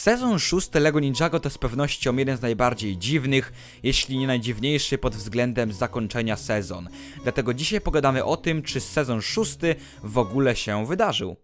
Sezon szósty LEGO Ninjago to z pewnością jeden z najbardziej dziwnych, jeśli nie najdziwniejszy pod względem zakończenia sezon. Dlatego dzisiaj pogadamy o tym, czy sezon szósty w ogóle się wydarzył.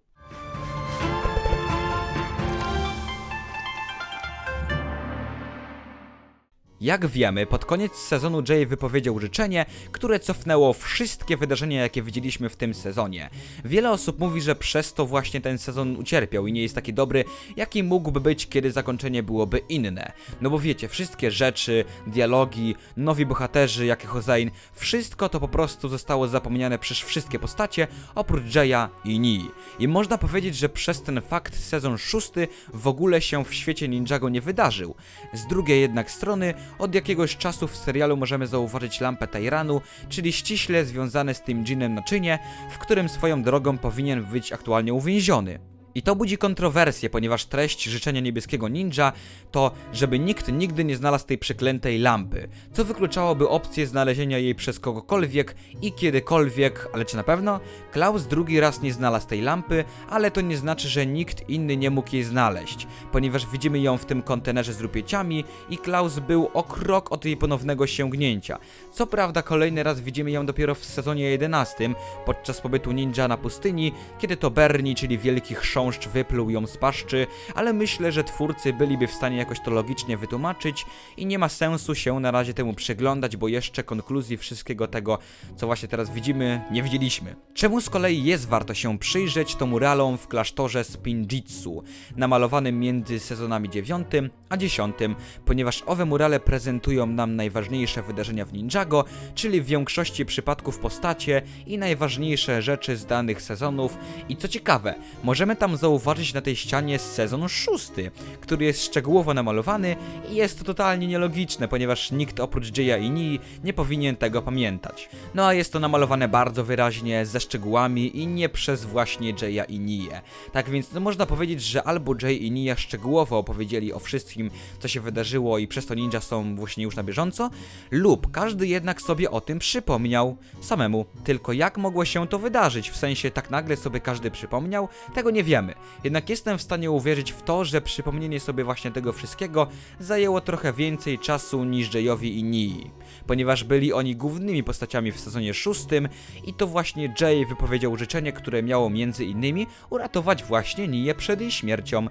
Jak wiemy, pod koniec sezonu Jay wypowiedział życzenie, które cofnęło wszystkie wydarzenia, jakie widzieliśmy w tym sezonie. Wiele osób mówi, że przez to właśnie ten sezon ucierpiał i nie jest taki dobry, jaki mógłby być, kiedy zakończenie byłoby inne. No bo wiecie, wszystkie rzeczy, dialogi, nowi bohaterzy, jak Hossein, wszystko to po prostu zostało zapomniane przez wszystkie postacie, oprócz Jaya i Nii. I można powiedzieć, że przez ten fakt sezon szósty w ogóle się w świecie Ninjago nie wydarzył. Z drugiej jednak strony, od jakiegoś czasu w serialu możemy zauważyć lampę Tairanu, czyli ściśle związane z tym dżinem naczynie, w którym swoją drogą powinien być aktualnie uwięziony. I to budzi kontrowersję, ponieważ treść życzenia niebieskiego ninja to, żeby nikt nigdy nie znalazł tej przeklętej lampy, co wykluczałoby opcję znalezienia jej przez kogokolwiek i kiedykolwiek, ale czy na pewno? Klaus drugi raz nie znalazł tej lampy, ale to nie znaczy, że nikt inny nie mógł jej znaleźć, ponieważ widzimy ją w tym kontenerze z rupieciami i Klaus był o krok od jej ponownego sięgnięcia. Co prawda kolejny raz widzimy ją dopiero w sezonie 11, podczas pobytu ninja na pustyni, kiedy to Bernie, czyli wielki chrząszcz wypluł ją z paszczy, ale myślę, że twórcy byliby w stanie jakoś to logicznie wytłumaczyć i nie ma sensu się na razie temu przyglądać, bo jeszcze konkluzji wszystkiego tego, co właśnie teraz widzimy, nie widzieliśmy. Czemu z kolei jest warto się przyjrzeć, to muralom w klasztorze Spinjitzu, namalowanym między sezonami 9 a 10, ponieważ owe murale prezentują nam najważniejsze wydarzenia w Ninjago, czyli w większości przypadków postacie i najważniejsze rzeczy z danych sezonów. I co ciekawe, możemy tam zauważyć na tej ścianie sezon szósty, który jest szczegółowo namalowany i jest to totalnie nielogiczne, ponieważ nikt oprócz Jaya i Nii nie powinien tego pamiętać. No a jest to namalowane bardzo wyraźnie, ze szczegółami i nie przez właśnie Jaya i Nię. Tak więc no, można powiedzieć, że albo Jay i Nia szczegółowo opowiedzieli o wszystkim, co się wydarzyło i przez to ninja są właśnie już na bieżąco, lub każdy jednak sobie o tym przypomniał samemu. Tylko jak mogło się to wydarzyć? W sensie tak nagle sobie każdy przypomniał? Tego nie wiemy. Jednak jestem w stanie uwierzyć w to, że przypomnienie sobie właśnie tego wszystkiego zajęło trochę więcej czasu niż Jayowi i Nii, ponieważ byli oni głównymi postaciami w sezonie szóstym i to właśnie Jay wypowiedział życzenie, które miało między innymi uratować właśnie Niję przed jej śmiercią.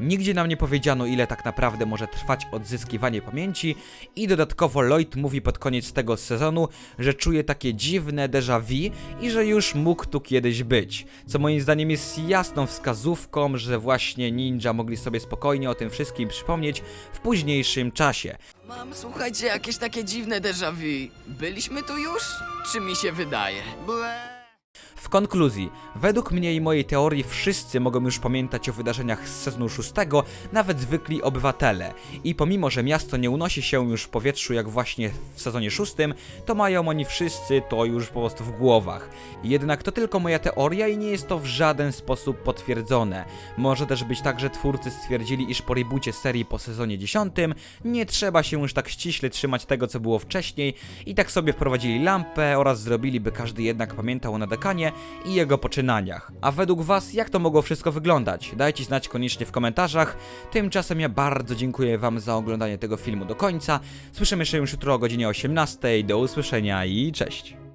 Nigdzie nam nie powiedziano, ile tak naprawdę może trwać odzyskiwanie pamięci, i dodatkowo Lloyd mówi pod koniec tego sezonu, że czuje takie dziwne déjà vu i że już mógł tu kiedyś być. Co moim zdaniem jest jasną wskazówką, że właśnie ninja mogli sobie spokojnie o tym wszystkim przypomnieć w późniejszym czasie. Mam, słuchajcie, jakieś takie dziwne déjà vu. Byliśmy tu już? Czy mi się wydaje? Ble. W konkluzji, według mnie i mojej teorii wszyscy mogą już pamiętać o wydarzeniach z sezonu szóstego, nawet zwykli obywatele. I pomimo, że miasto nie unosi się już w powietrzu jak właśnie w sezonie szóstym, to mają oni wszyscy to już po prostu w głowach. Jednak to tylko moja teoria i nie jest to w żaden sposób potwierdzone. Może też być tak, że twórcy stwierdzili, iż po reboocie serii po sezonie 10 nie trzeba się już tak ściśle trzymać tego, co było wcześniej i tak sobie wprowadzili lampę oraz zrobili, by każdy jednak pamiętał o I jego poczynaniach. A według Was, jak to mogło wszystko wyglądać? Dajcie znać koniecznie w komentarzach. Tymczasem ja bardzo dziękuję Wam za oglądanie tego filmu do końca. Słyszymy się już jutro o godzinie 18. Do usłyszenia i cześć!